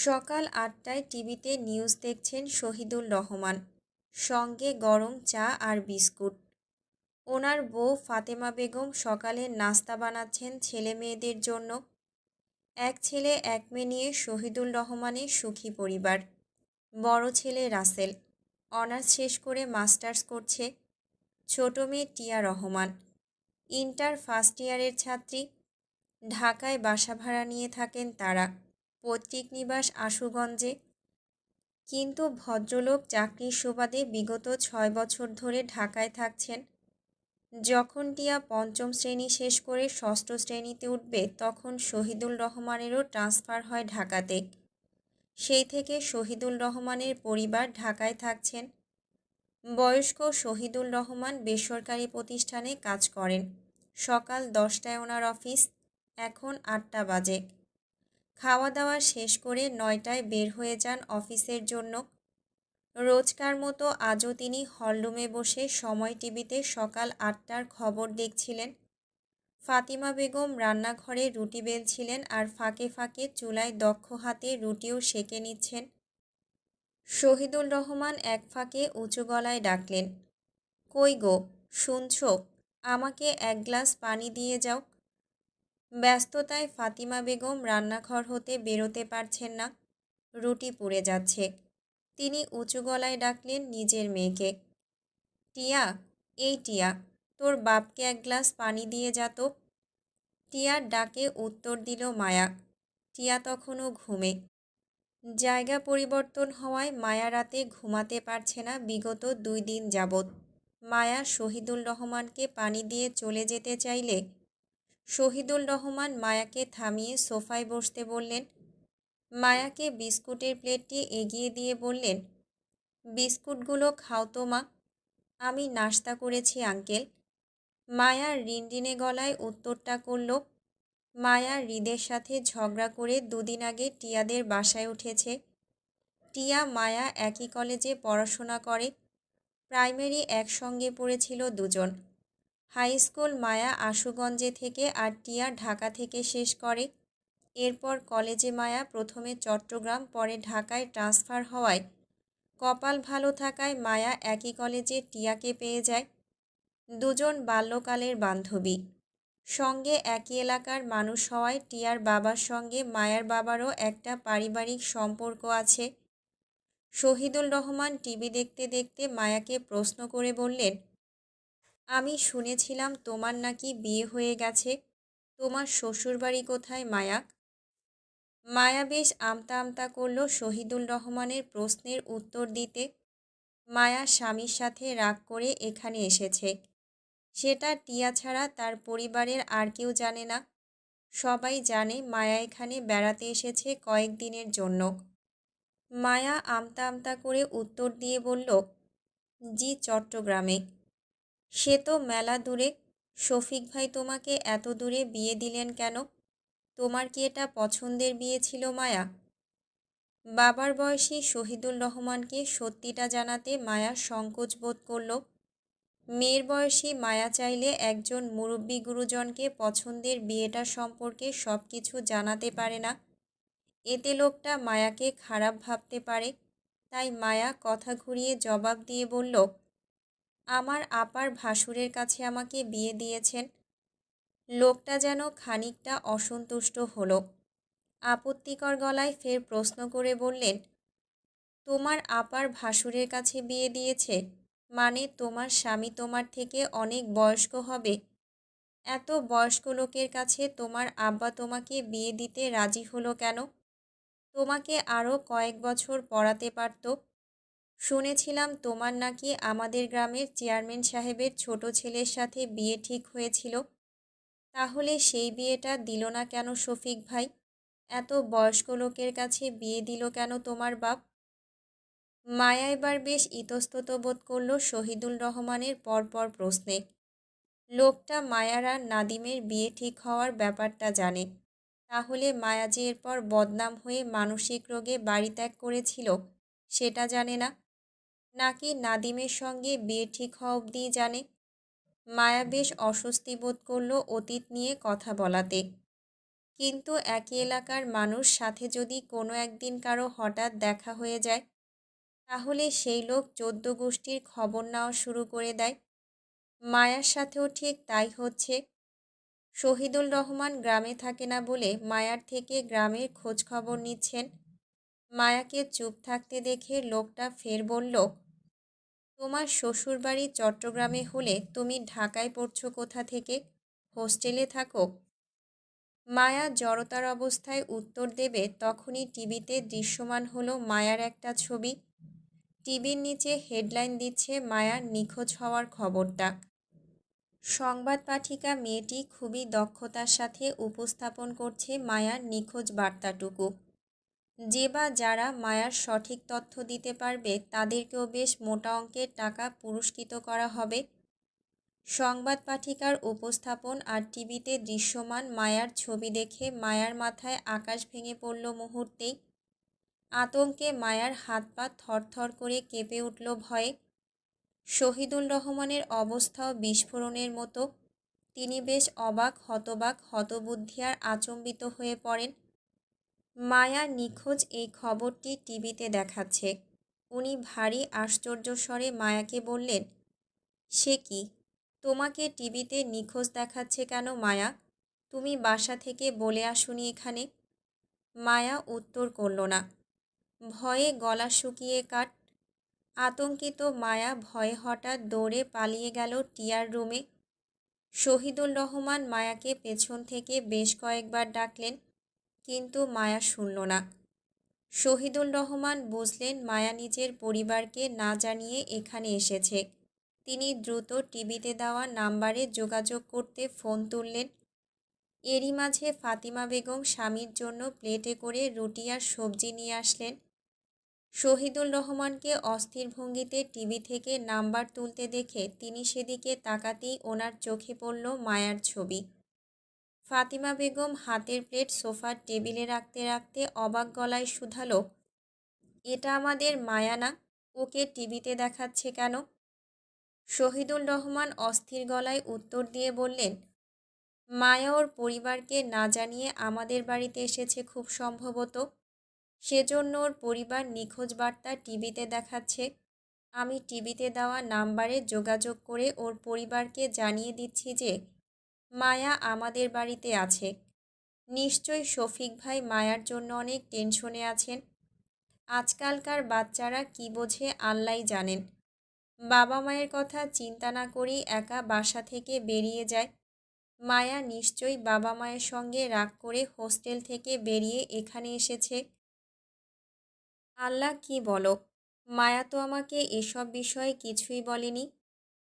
সকাল আটটায় টিভিতে নিউজ দেখছেন শহীদুল রহমান। সঙ্গে গরম চা আর বিস্কুট। ওনার বউ ফাতেমা বেগম সকালে নাস্তা বানাচ্ছেন ছেলে মেয়েদের জন্য। এক ছেলে, এক মেয়ে নিয়ে শহীদুল রহমানের সুখী পরিবার। বড় ছেলে রাসেল। অনার্স শেষ করে মাস্টার্স করছে। ছোট মেয়ে টিয়া রহমান। ইন্টার ফার্স্ট ইয়ারের ছাত্রী। ঢাকায় বাসা ভাড়া নিয়ে থাকেন তারা। পৈতৃক নিবাস আশুগঞ্জে। কিন্তু ভদ্রলোক চাকরির সুবাদে বিগত ছয় বছর ধরে ঢাকায় থাকছেন। যখন টিয়া পঞ্চম শ্রেণি শেষ করে ষষ্ঠ শ্রেণীতে উঠবে, তখন শহীদুল রহমানেরও ট্রান্সফার হয় ঢাকাতে। সেই থেকে শহীদুল রহমানের পরিবার ঢাকায় থাকছেন। বয়স্ক শহীদুল রহমান বেসরকারি প্রতিষ্ঠানে কাজ করেন। সকাল দশটায় ওনার অফিস, এখন আটটা বাজে। খাওয়া দাওয়া শেষ করে নয়টায় বের হয়ে যান অফিসের জন্য। রোজকার মতো আজও তিনি হলরুমে বসে সময় টিভিতে সকাল আটটার খবর দেখছিলেন। ফাতিমা বেগম রান্নাঘরে রুটি বেলছিলেন আর ফাঁকে ফাঁকে চুলায় দক্ষ হাতে রুটিও সেকে নিচ্ছেন। শহীদুল রহমান এক ফাঁকে উঁচু গলায় ডাকলেন, কই গো, শুনছ? আমাকে এক গ্লাস পানি দিয়ে যাও। ব্যস্ততায় ফাতিমা বেগম রান্নাঘর হতে বেরোতে পারছেন না। রুটি পুড়ে যাচ্ছে। তিনি উঁচু গলায় ডাকলেন নিজের মেয়েকে, টিয়া, এই টিয়া, তোর বাপকে এক গ্লাস পানি দিয়ে যা তো। টিয়ার ডাকে উত্তর দিল মায়া। টিয়া তখনও ঘুমে। জায়গা পরিবর্তন হওয়ায় মায়া রাতে ঘুমাতে পারছে না বিগত দুই দিন যাবৎ। মায়া শহীদুল রহমানকে পানি দিয়ে চলে যেতে চাইলে শহীদুল রহমান মায়াকে থামিয়ে সোফায় বসতে বললেন, মায়াকে বিস্কুটের প্লেটটি এগিয়ে দিয়ে বললেন, বিস্কুটগুলো খাও তো মা, আমি নাস্তা করেছি আঙ্কেল। মায়া রিনডিনে গলায় উত্তরটা করল, মায়া হৃদের সাথে ঝগড়া করে দুদিন আগে টিয়াদের বাসায় উঠেছে। টিয়া, মায়া একই কলেজে পড়াশোনা করে, প্রাইমারি একসঙ্গে পড়েছিল দুজন। হাই স্কুল মায়া আশুগঞ্জে থেকে আর টিয়া ঢাকা থেকে শেষ করে। এরপর কলেজে মায়া প্রথমে চট্টগ্রাম, পরে ঢাকায় ট্রান্সফার হওয়ায়। কপাল ভালো থাকায় মায়া একই কলেজে টিয়াকে পেয়ে যায়। দুজন বাল্যকালের বান্ধবী। সঙ্গে একই এলাকার মানুষ হওয়ায় টিয়ার বাবার সঙ্গে মায়ার বাবারও একটা পারিবারিক সম্পর্ক আছে। শহীদুল রহমান টিভি দেখতে দেখতে মায়াকে প্রশ্ন করে বললেন আমি শুনেছিলাম তোমার নাকি বিয়ে হয়ে গেছে। তোমার শ্বশুরবাড়ি কোথায়, মায়া? মায়া বেশ আমতা আমতা করল শহীদুল রহমানের প্রশ্নের উত্তর দিতে। মায়া স্বামীর সাথে রাগ করে এখানে এসেছে। সেটা টিয়া ছাড়া তার পরিবারের আর কেউ জানে না। সবাই জানে মায়া এখানে বেড়াতে এসেছে কয়েকদিনের জন্য। মায়া আমতা আমতা করে উত্তর দিয়ে বলল, জি, চট্টগ্রামে। সে তো মেলা দূরে। শফিক ভাই তোমাকে এত দূরে বিয়ে দিলেন কেন? তোমার কি এটা পছন্দের বিয়ে ছিল মায়া? বাবার বয়সী শহীদুল রহমানকে সত্যিটা জানাতে মায়া সংকোচ বোধ করল। মেয়ের বয়সী মায়া চাইলে একজন মুরব্বী গুরুজনকে পছন্দের বিয়েটা সম্পর্কে সব কিছু জানাতে পারে না। এতে লোকটা মায়াকে খারাপ ভাবতে পারে। তাই মায়া কথা ঘুরিয়ে জবাব দিয়ে বলল আমার আপার ভাসুরের কাছে আমাকে বিয়ে দিয়েছেন। লোকটা যেন খানিকটা অসন্তুষ্ট হলো। আপত্তিকর গলায় ফের প্রশ্ন করে বললেন, তোমার আপার ভাসুরের কাছে বিয়ে দিয়েছে? মানে তোমার স্বামী তোমার থেকে অনেক বয়স্ক হবে। এত বয়স্ক লোকের কাছে তোমার আব্বা তোমাকে বিয়ে দিতে রাজি হলো কেন? তোমাকে আরও কয়েক বছর পড়াতে পারত। শুনেছিলাম তোমার নাকি আমাদের গ্রামের চেয়ারম্যান সাহেবের ছোট ছেলের সাথে বিয়ে ঠিক হয়েছিল। তাহলে সেই বিয়েটা দিল না কেন শফিক ভাই? এত বয়স্ক লোকের কাছে বিয়ে দিল কেন তোমার বাপ? মায়া এবার বেশ ইতস্তত বোধ করল শহীদুল রহমানের পরপর প্রশ্নে। লোকটা মায়ার আর নাদিমের বিয়ে ঠিক হওয়ার ব্যাপারটা জানে। তাহলে মায়া যে এরপর বদনাম হয়ে মানসিক রোগে বাড়ি ত্যাগ করেছিল, সেটা জানে না? নাকি নাদিমের সঙ্গে বিয়ে ঠিক হওয়া অবধিই জানে? মায়া বেশ অস্বস্তি বোধ করল অতীত নিয়ে কথা বলাতে। কিন্তু একই এলাকার মানুষ সাথে যদি কোনো একদিন কারও হঠাৎ দেখা হয়ে যায়, তাহলে সেই লোক চোদ্দ গোষ্ঠীর খবর নেওয়া শুরু করে দেয়। মায়ার সাথেও ঠিক তাই হচ্ছে। শহীদুল রহমান গ্রামে থাকে না বলে মায়ার থেকে গ্রামের খোঁজ খবর নিচ্ছেন মায়াকে চুপ থাকতে দেখে লোকটা ফের বলল, তোমার শ্বশুরবাড়ি চট্টগ্রামে হলে তুমি ঢাকায় পড়ছো কোথা থেকে? হোস্টেলে থাকো? মায়া জড়তার অবস্থায় উত্তর দেবে, তখনই টিভিতে দৃশ্যমান হলো মায়ার একটা ছবি। টিভির নিচে হেডলাইন দিচ্ছে মায়ার নিখোঁজ হওয়ার খবরটা। সংবাদ পাঠিকা মেয়েটি খুবই দক্ষতার সাথে উপস্থাপন করছে মায়ার নিখোঁজ বার্তাটুকু। যে বা যারা মায়ার সঠিক তথ্য দিতে পারবে, তাদেরকেও বেশ মোটা অঙ্কের টাকা পুরস্কৃত করা হবে। সংবাদ পাঠিকার উপস্থাপন আর টিভিতে দৃশ্যমান মায়ার ছবি দেখে মায়ার মাথায় আকাশ ভেঙে পড়ল মুহূর্তেই। আতঙ্কে মায়ার হাত পা থরথর করে কেঁপে উঠল ভয়ে। শহীদুল রহমানের অবস্থাও বিস্ফোরণের মতো। তিনি বেশ অবাক, হতবাক, হতবুদ্ধি আর আচম্বিত হয়ে পড়েন। মায়া নিখোঁজ এই খবরটি টিভিতে দেখাচ্ছে। উনি ভারী আশ্চর্য স্বরে মায়াকে বললেন, সে কি? তোমাকে টিভিতে নিখোঁজ দেখাচ্ছে কেন মায়া? তুমি বাসা থেকে বলে আসুনি এখানে? মায়া উত্তর করল না। ভয়ে গলা শুকিয়ে কাট। আতঙ্কিত মায়া ভয়ে হঠাৎ দৌড়ে পালিয়ে গেল টিয়ার রুমে। শহীদুল রহমান মায়াকে পেছন থেকে বেশ কয়েকবার ডাকলেন কিন্তু মায়া শুনল না। শহীদুল রহমান বুঝলেন মায়া নিজের পরিবারকে না জানিয়ে এখানে এসেছে। তিনি দ্রুত টিভিতে দেওয়া নাম্বারে যোগাযোগ করতে ফোন তুললেন। এরই মাঝে ফাতিমা বেগম স্বামীর জন্য প্লেটে করে রুটি আর সবজি নিয়ে আসলেন। শহীদুল রহমানকে অস্থির ভঙ্গিতে টিভি থেকে নাম্বার তুলতে দেখে তিনি সেদিকে তাকাতেই ওনার চোখে পড়ল মায়ার ছবি। ফাতিমা বেগম হাতের প্লেট সোফার টেবিলে রাখতে রাখতে অবাক গলায় শুধালো, এটা আমাদের মায়া না? ওকে টিভিতে দেখাচ্ছে কেন? শহীদুল রহমান অস্থির গলায় উত্তর দিয়ে বললেন, মায়া ওর পরিবারকে না জানিয়ে আমাদের বাড়িতে এসেছে খুব সম্ভবত। সেজন্য ওর পরিবার নিখোঁজ বার্তা টিভিতে দেখাচ্ছে। আমি টিভিতে দেওয়া নাম্বারে যোগাযোগ করে ওর পরিবারকে জানিয়ে দিচ্ছি যে মায়া আমাদের বাড়িতে আছে। নিশ্চয়ই শফিক ভাই মায়ার জন্য অনেক টেনশনে আছেন। আজকালকার বাচ্চারা কি বোঝে আল্লাহ জানেন। বাবা মায়ের কথা চিন্তা না করেই একা বাসা থেকে বেরিয়ে যায়। মায়া নিশ্চয়ই বাবা মায়ের সঙ্গে রাগ করে হোস্টেল থেকে বেরিয়ে এখানে এসেছে। আল্লাহ কি বলো? মায়া তো আমাকে এসব বিষয়ে কিছুই বলেনি।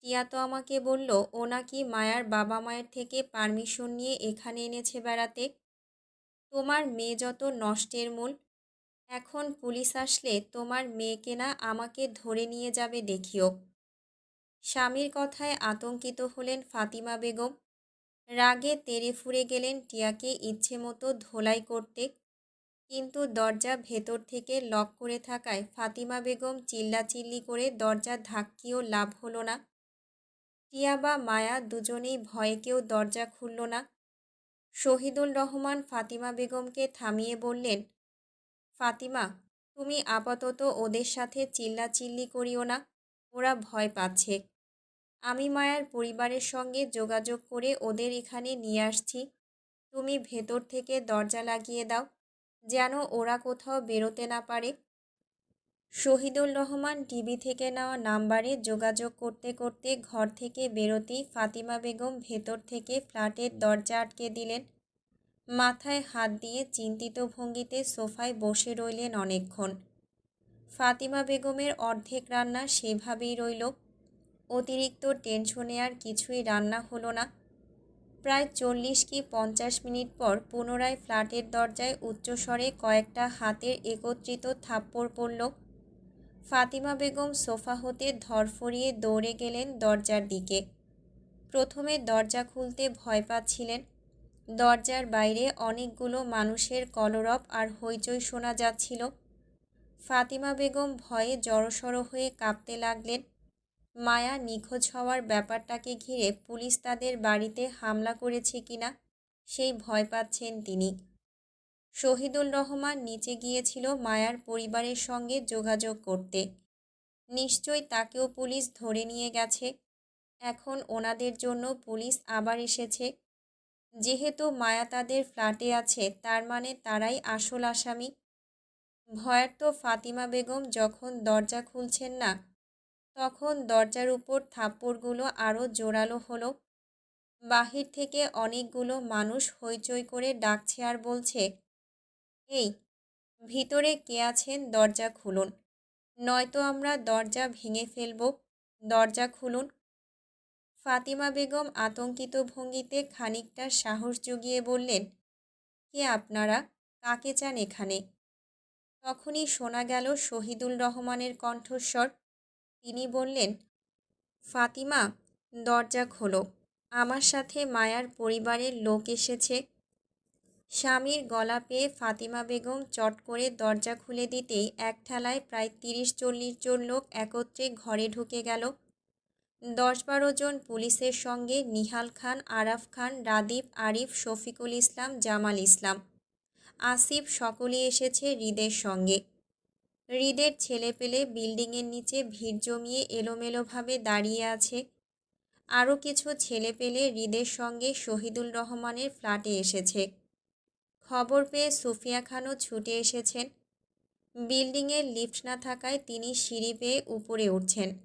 টিয়া তো আমাকে বলল, ও নাকি মায়ার বাবা মায়ের থেকে পারমিশন নিয়ে এখানে এনেছে বেড়াতে? তোমার মেয়ে যত নষ্টের মূল। এখন পুলিশ আসলে তোমার মেয়েকে না আমাকে ধরে নিয়ে যাবে দেখিও। স্বামীর কথায় আতঙ্কিত হলেন ফাতিমা বেগম। রাগে তেরে ফুরে গেলেন টিয়াকে ইচ্ছে মতো ধোলাই করতে। কিন্তু দরজা ভেতর থেকে লক করে থাকায় ফাতিমা বেগম চিল্লাচিল্লি করে দরজা ধাক্কিও লাভ হলো না। টিয়া বা মায়া দুজনেই ভয়ে কেউ দরজা খুলল না। শহীদুল রহমান ফাতিমা বেগমকে থামিয়ে বললেন, ফাতিমা, তুমি আপাতত ওদের সাথে চিল্লাচিল্লি করিও না, ওরা ভয় পাচ্ছে। আমি মায়ার পরিবারের সঙ্গে যোগাযোগ করে ওদের এখানে নিয়ে আসছি। তুমি ভেতর থেকে দরজা লাগিয়ে দাও, যেন ওরা কোথাও বেরোতে না পারে। শহীদুল রহমান টিভি থেকে নেওয়া নাম্বারে যোগাযোগ করতে করতে ঘর থেকে বেরোতেই ফাতিমা বেগম ভেতর থেকে ফ্ল্যাটের দরজা আটকে দিলেন। মাথায় হাত দিয়ে চিন্তিত ভঙ্গিতে সোফায় বসে রইলেন অনেকক্ষণ। ফাতিমা বেগমের অর্ধেক রান্না সেভাবেই রইল। অতিরিক্ত টেনশনে আর কিছুই রান্না হলো না। প্রায় চল্লিশ কি পঞ্চাশ মিনিট পর পুনরায় ফ্ল্যাটের দরজায় উচ্চস্বরে কয়েকটা হাতের একত্রিত থাপ্পড় পড়ল। ফাতিমা বেগম সোফা হতে ধরফরিয়ে দৌড়ে গেলেন দরজার দিকে। প্রথমে দরজা খুলতে ভয় পাচ্ছিলেন। দরজার বাইরে অনেকগুলো মানুষের কলরব আর হইচই শোনা যাচ্ছিল। ফাতিমা বেগম ভয়ে জড়সড় হয়ে কাঁপতে লাগলেন। মায়া নিখোঁজ হওয়ার ব্যাপারটাকে ঘিরে পুলিশ তাদের বাড়িতে হামলা করেছে কিনা সেই ভয় পাচ্ছেন তিনি। শহীদুল রহমান নিচে গিয়েছিল মায়ার পরিবারের সঙ্গে যোগাযোগ করতে। নিশ্চয় তাকেও পুলিশ ধরে নিয়ে গেছে। এখন ওনাদের জন্য পুলিশ আবার এসেছে। যেহেতু মায়া তাদের ফ্ল্যাটে আছে, তার মানে তারাই আসল আসামি। ভয়ার্ত ফাতিমা বেগম যখন দরজা খুলছেন না, তখন দরজার উপর থাপ্পড়গুলো আরও জোরালো হলো। বাহির থেকে অনেকগুলো মানুষ হইচই করে ডাকছে আর বলছে এই, ভিতরে কে আছেন দরজা খুলুন। নয়তো আমরা দরজা ভেঙে ফেলব। দরজা খুলুন। ফাতিমা বেগম আতঙ্কিত ভঙ্গিতে খানিকটা সাহস জুগিয়ে বললেন, কে আপনারা? কাকে চান এখানে? তখনই শোনা গেল শহীদুল রহমানের কণ্ঠস্বর। তিনি বললেন, ফাতিমা, দরজা খোলো। আমার সাথে মায়ার পরিবারের লোক এসেছে। স্বামীর গলা পেয়ে ফাতিমা বেগম চট করে দরজা খুলে দিতেই এক ঠেলায় প্রায় তিরিশ চল্লিশ জন লোক একত্রে ঘরে ঢুকে গেল। দশ বারো জন পুলিশের সঙ্গে নিহাল খান, আরাফ খান, রাদীপ, আরিফ, শফিকুল ইসলাম, জামাল ইসলাম। আসিফ সকলেই এসেছে হৃদের সঙ্গে। হৃদের ছেলে পেলে বিল্ডিংয়ের নিচে ভিড় জমিয়ে এলোমেলোভাবে দাঁড়িয়ে আছে। আরও কিছু ছেলে পেলে হৃদের সঙ্গে শহীদুল রহমানের ফ্ল্যাটে এসেছে। খবর পেয়ে সুফিয়া খানও ছুটে এসেছেন। বিল্ডিংয়ের লিফট না থাকায় তিনি সিঁড়ি পেয়ে উপরে উঠছেন।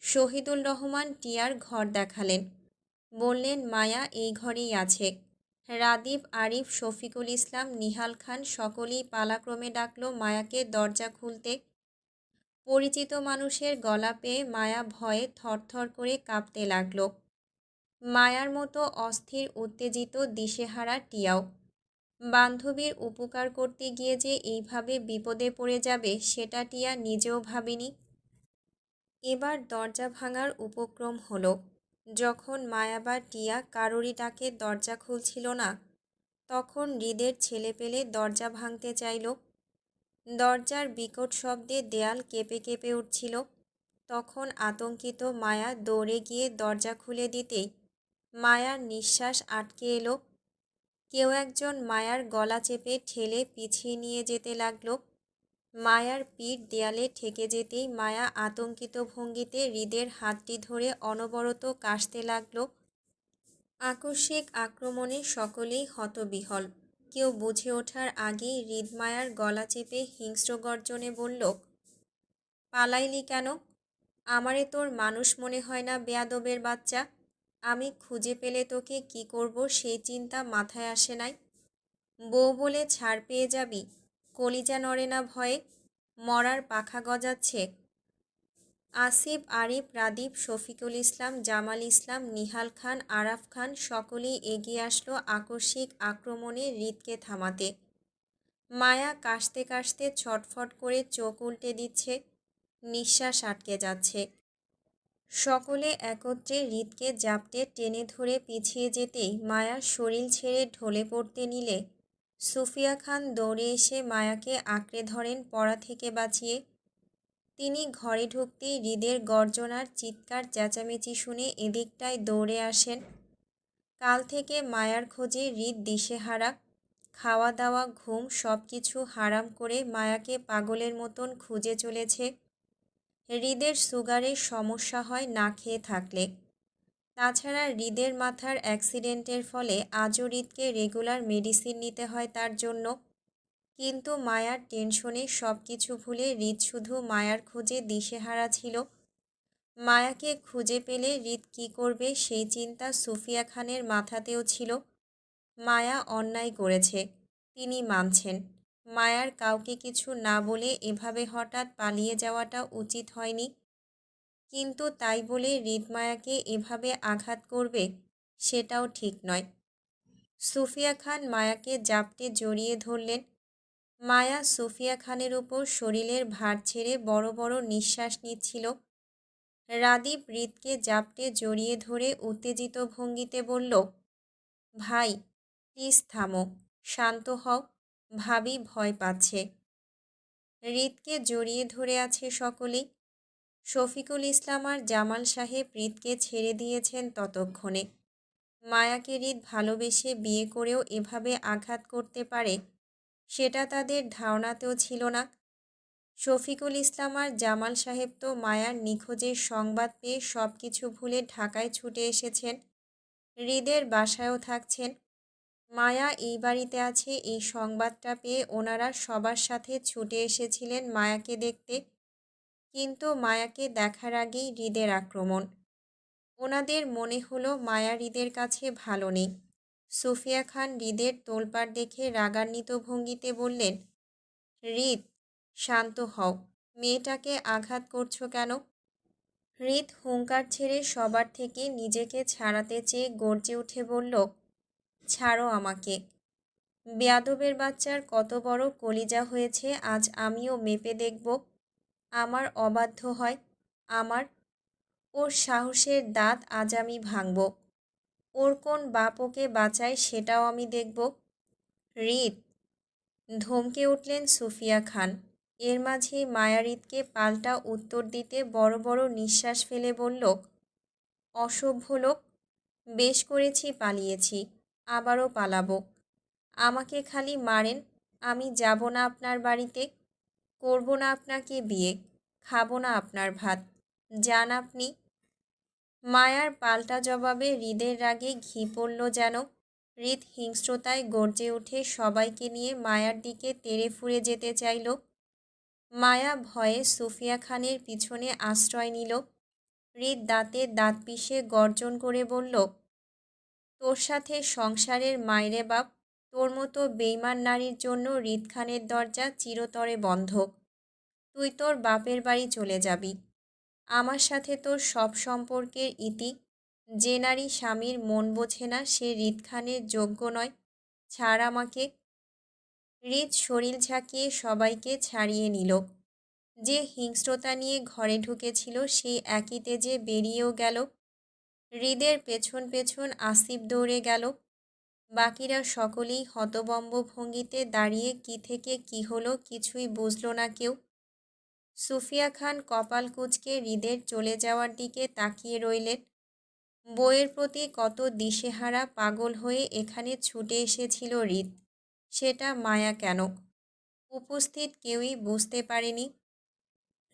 শহীদুল রহমান টিয়ার ঘর দেখালেন। বললেন, মায়া, এই ঘরেই আছে। রাদীপ, আরিফ, শফিকুল ইসলাম, নিহাল খান সকলেই পালাক্রমে ডাকল মায়াকে দরজা খুলতে। পরিচিত মানুষের গলা পেয়ে মায়া ভয়ে থরথর করে কাঁপতে লাগল। মায়ার মতো অস্থির, উত্তেজিত দিশেহারা টিয়াও বান্ধবীর উপকার করতে গিয়ে যে এইভাবে বিপদে পড়ে যাবে, সেটা টিয়া নিজেও ভাবেনি। এবার দরজা ভাঙার উপক্রম হলো। যখন মায়া বা টিয়া কারোরই ডাকে দরজা খুলছিল না, তখন হৃদের ছেলে পেলে দরজা ভাঙতে চাইল। দরজার বিকট শব্দে দেয়াল কেঁপে কেঁপে উঠছিল। তখন আতঙ্কিত মায়া দৌড়ে গিয়ে দরজা খুলে দিতেই মায়ার নিঃশ্বাস আটকে এলো। কেউ একজন মায়ার গলা চেপে ঠেলে পিছিয়ে নিয়ে যেতে লাগল। মায়ার পিঠ দেয়ালে ঠেকে যেতেই মায়া আতঙ্কিত ভঙ্গিতে হৃদের হাতটি ধরে অনবরত কাশতে লাগল। আকস্মিক আক্রমণে সকলেই হতবিহল। কেউ বুঝে ওঠার আগেই হৃদ মায়ার গলা চেপে হিংস্র গর্জনে বলল, পালাইলি কেন? আমারে তোর মানুষ মনে হয় না বেয়াদবের বাচ্চা। আমি খুঁজে পেলে তোকে কি করব সেই চিন্তা মাথায় আসে নাই। বউ বলে, ছাড় পেয়ে যাবি, কলিজা নড়ে না ভয়ে, মরার পাখা গজাচ্ছে। আসিফ, আরিফ, রাদীপ, শফিকুল ইসলাম, জামাল ইসলাম, নিহাল খান, আরাফ খান সকলেই এগিয়ে আসলো আকস্মিক আক্রমণে হৃদকে থামাতে। মায়া কাশতে কাশতে ছটফট করে চোখ উল্টে দিচ্ছে, নিঃশ্বাস আটকে যাচ্ছে। সকলে একত্রে হৃদকে জাপটে টেনে ধরে পিছিয়ে যেতেই মায়া শরীর ছেড়ে ঢলে পড়তে নিলে। সুফিয়া খান দৌড়ে এসে মায়াকে আঁকড়ে ধরেন পড়া থেকে বাঁচিয়ে। তিনি ঘরে ঢুকতেই হৃদের গর্জনার চিৎকার চেঁচামেচি শুনে এদিকটায় দৌড়ে আসেন। কাল থেকে মায়ার খোঁজে হৃদ দিশেহারা। খাওয়া দাওয়া, ঘুম সব কিছু হারাম করে মায়াকে পাগলের মতন খুঁজে চলেছে। হৃদের সুগারের সমস্যা হয় না খেয়ে থাকলে। তাছাড়া হৃদের মাথার অ্যাক্সিডেন্টের ফলে আজও রেগুলার মেডিসিন নিতে হয় তার জন্য। কিন্তু মায়ার টেনশনে সব কিছু ভুলে হৃদ শুধু মায়ার খোঁজে দিশেহারা ছিল। মায়াকে খুঁজে পেলে হৃদ কী করবে সেই চিন্তা সুফিয়া খানের মাথাতেও ছিল। মায়া অন্যায় করেছে, তিনি মানছেন। মায়ার কাউকে কিছু না বলে এভাবে হঠাৎ পালিয়ে যাওয়াটা উচিত হয়নি। কিন্তু তাই বলে হৃদমায়াকে এভাবে আঘাত করবে সেটাও ঠিক নয়। সুফিয়া খান মায়াকে জাপটে জড়িয়ে ধরলেন। মায়া সুফিয়া খানের উপর শরীরের ভার ছেড়ে বড় বড় নিঃশ্বাস নিচ্ছিল। রাদীপ হৃদকে জাপটে জড়িয়ে ধরে উত্তেজিত ভঙ্গিতে বলল, ভাই প্লিজ থামো, শান্ত হও। ভাবি ভয় পাচ্ছে। হৃদকে জড়িয়ে ধরে আছে সকলেই। শফিকুল ইসলাম আর জামাল সাহেব হৃদকে ছেড়ে দিয়েছেন ততক্ষণে। মায়াকে হৃদ ভালোবেসে বিয়ে করেও এভাবে আঘাত করতে পারে, সেটা তাদের ধারণাতেও ছিল না। শফিকুল ইসলাম আর জামাল সাহেব তো মায়ার নিখোঁজের সংবাদ পেয়ে সব কিছু ভুলে ঢাকায় ছুটে এসেছেন। হৃদের বাসায়ও থাকছেন। মায়া এই বাড়িতে আছে, এই সংবাদটা পেয়ে ওনারা সবার সাথে ছুটে এসেছিলেন মায়াকে দেখতে। কিন্তু মায়াকে দেখার আগেই হৃদের আক্রমণ। ওনাদের মনে হলো মায়া হৃদের কাছে ভালো নেই। সুফিয়া খান হৃদের তোলপাড় দেখে রাগান্বিত ভঙ্গিতে বললেন, হৃদ, শান্ত হও। মেয়েটাকে আঘাত করছ কেন? হৃদ হুঙ্কার ছেড়ে সবার থেকে নিজেকে ছাড়াতে চেয়ে গর্জে উঠে বলল ছাড়ো আমাকে। বেয়াদবের বাচ্চার কত বড় কলিজা হয়েছে, আজ আমিও মেপে দেখব। আমার অবাধ্য হয়, আমার। ওর সাহসের দাঁত আজ আমি ভাঙব। ওর কোন বাপ ওকে বাঁচায় সেটাও আমি দেখব। রিত, ধমকে উঠলেন সুফিয়া খান। এর মাঝেই মায়ারিতকে পাল্টা উত্তর দিতে বড় বড় নিঃশ্বাস ফেলে বলল, অসভ্য লোক, বেশ করেছি, পালিয়েছি। আবারও পালাবো। আমাকে খালি মারেন, আমি যাব না আপনার বাড়িতে, করব না আপনাকে বিয়ে, খাব না আপনার ভাত। যান আপনি। মায়ার পাল্টা জবাবে হৃদের রাগে ঘি পড়ল যেন। হৃদ হিংস্রতায় গর্জে উঠে সবাইকে নিয়ে মায়ার দিকে তেড়ে ফুরে যেতে চাইল। মায়া ভয়ে সুফিয়া খানের পিছনে আশ্রয় নিল। হৃদ দাঁতে দাঁত পিষে গর্জন করে বলল তোর সাথে সংসারের মায়েরে বাপ, তোর মতো বেইমান নারীর জন্য হৃদ খানের দরজা চিরতরে বন্ধ। তুই তোর বাপের বাড়ি চলে যাবি। আমার সাথে তোর সব সম্পর্কের ইতি। যে নারী স্বামীর মন বোঝে না, সে হৃদ খানের যোগ্য নয়। ছাড় আমাকে। হৃদ শরীর ঝাঁকিয়ে সবাইকে ছাড়িয়ে নিল। যে হিংস্রতা নিয়ে ঘরে ঢুকেছিল, সেই একই তেজে বেরিয়েও গেল। হৃদের পেছন পেছন আসিফ দৌড়ে গেল। বাকিরা সকলেই হতবম্ব ভঙ্গিতে দাঁড়িয়ে কি থেকে কি হলো কিছুই বুঝল না কেউ। সুফিয়া খান কপাল কুচকে হৃদের চলে যাওয়ার দিকে তাকিয়ে রইলেন। বইয়ের প্রতি কত দিশেহারা পাগল হয়ে এখানে ছুটে এসেছিল হৃদ। সেটা মায়া কেন? উপস্থিত কেউই বুঝতে পারেনি।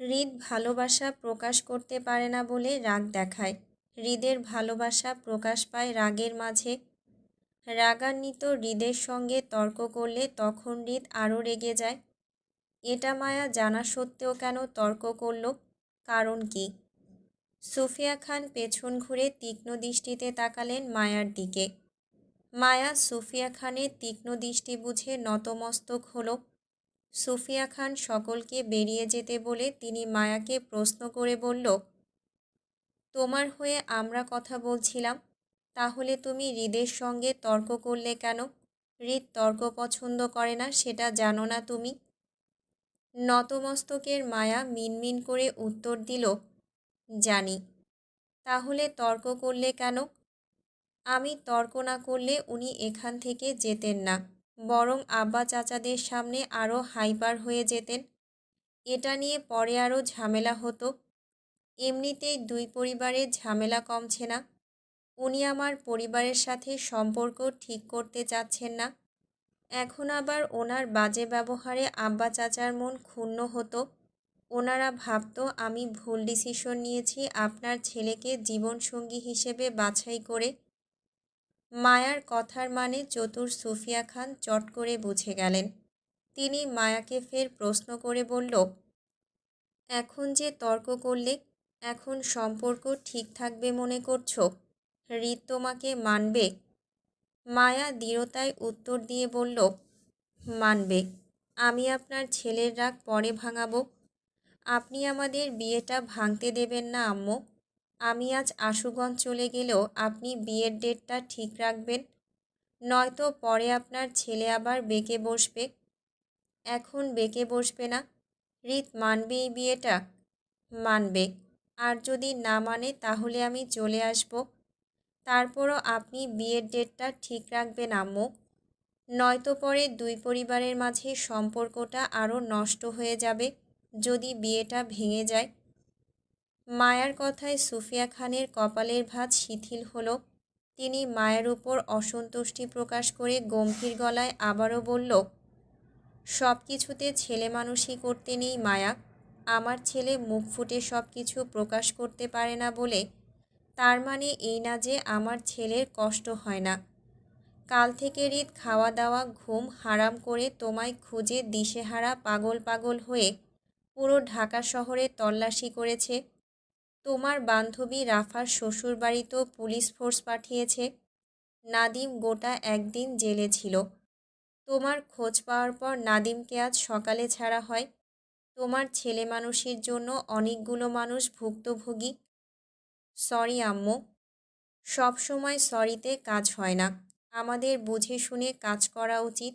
হৃদ ভালোবাসা প্রকাশ করতে পারে না বলে রাগ দেখায়। হৃদের ভালোবাসা প্রকাশ পায় রাগের মাঝে। রাগান্বিত হৃদের সঙ্গে তর্ক করলে তখন হৃদ আরও রেগে যায়। এটা মায়া জানা সত্ত্বেও কেন তর্ক করল? কারণ কি? সুফিয়া খান পেছন ঘুরে তীক্ষ্ণ দৃষ্টিতে তাকালেন মায়ার দিকে। মায়া সুফিয়া খানের তীক্ষ্ণ দৃষ্টি বুঝে নতমস্তক হল। সুফিয়া খান সকলকে বেরিয়ে যেতে বলে তিনি মায়াকে প্রশ্ন করে বলল তোমার হয়ে আমরা কথা বলছিলাম, তাহলে তুমি হৃদের সঙ্গে তর্ক করলে কেন? হৃদ তর্ক পছন্দ করে না, সেটা জানো না তুমি? নতমস্তকের মায়া মিনমিন করে উত্তর দিল, জানি। তাহলে তর্ক করলে কেন? আমি তর্ক না করলে উনি এখান থেকে যেতেন না, বরং আব্বা চাচাদের সামনে আরও হাইপার হয়ে যেতেন। এটা নিয়ে পরে আরও ঝামেলা হতো। এমনিতেই দুই পরিবারের ঝামেলা কমছে না। উনি আমার পরিবারের সাথে সম্পর্ক ঠিক করতে চাচ্ছেন না। এখন আবার ওনার বাজে ব্যবহারে আব্বা চাচার মন ক্ষুণ্ণ হতো। ওনারা ভাবতো, আমি ভুল ডিসিশন নিয়েছি, আপনার ছেলেকে জীবনসঙ্গী হিসেবে বাছাই করে। মায়ার কথার মানে চতুর সুফিয়া খান চট করে বুঝে গেলেন। তিনি মায়াকে ফের প্রশ্ন করে বলল, এখন যে তর্ক করলে এখন সম্পর্ক ঠিক থাকবে মনে করছ? হৃদ তোমাকে মানবে। মায়া দৃঢ়তায় উত্তর দিয়ে বলল, মানবে। আমি আপনার ছেলের রাগ পরে ভাঙাবো। আপনি আমাদের বিয়েটা ভাঙতে দেবেন না, আম্মু। আমি আজ আশুগঞ্জ চলে গেলেও আপনি বিয়ের ডেটটা ঠিক রাখবেন। নয়তো পরে আপনার ছেলে আবার বেঁকে বসবে। এখন বেঁকে বসবে না। রিত মানবে এই বিয়েটা? মানবে। আর যদি না মানে তাহলে আমি চলে আসব। তারপরও আপনি বিয়ের ডেটটা ঠিক রাখবেন আম্মু। নয়তো পরে দুই পরিবারের মাঝে সম্পর্কটা আরও নষ্ট হয়ে যাবে যদি বিয়েটা ভেঙে যায়। মায়ার কথায় সুফিয়া খানের কপালের ভাঁজ শিথিল হলো। তিনি মায়ের উপর অসন্তুষ্টি প্রকাশ করে গম্ভীর গলায় আবারও বলল সব কিছুতে ছেলে মানুষই করতে নেই মায়া। আমার ছেলে মুখ ফুটে সব কিছু প্রকাশ করতে পারে না বলে, তার মানে এই না যে আমার ছেলের কষ্ট হয় না। কাল থেকে রিত খাওয়া দাওয়া ঘুম হারাম করে তোমায় খুঁজে দিশেহারা পাগল পাগল হয়ে পুরো ঢাকা শহরে তল্লাশি করেছে। তোমার বান্ধবী রাফার শ্বশুর বাড়িতেও পুলিশ ফোর্স পাঠিয়েছে। নাদিম গোটা একদিন জেলে ছিল। তোমার খোঁজ পাওয়ার পর নাদিমকে আজ সকালে ছাড়া হয়। তোমার ছেলে মানুষের জন্য অনেকগুলো মানুষ ভুক্তভোগী? সরি, আম্মু। সবসময় সরিতে কাজ হয় না। আমাদের বুঝে শুনে কাজ করা উচিত।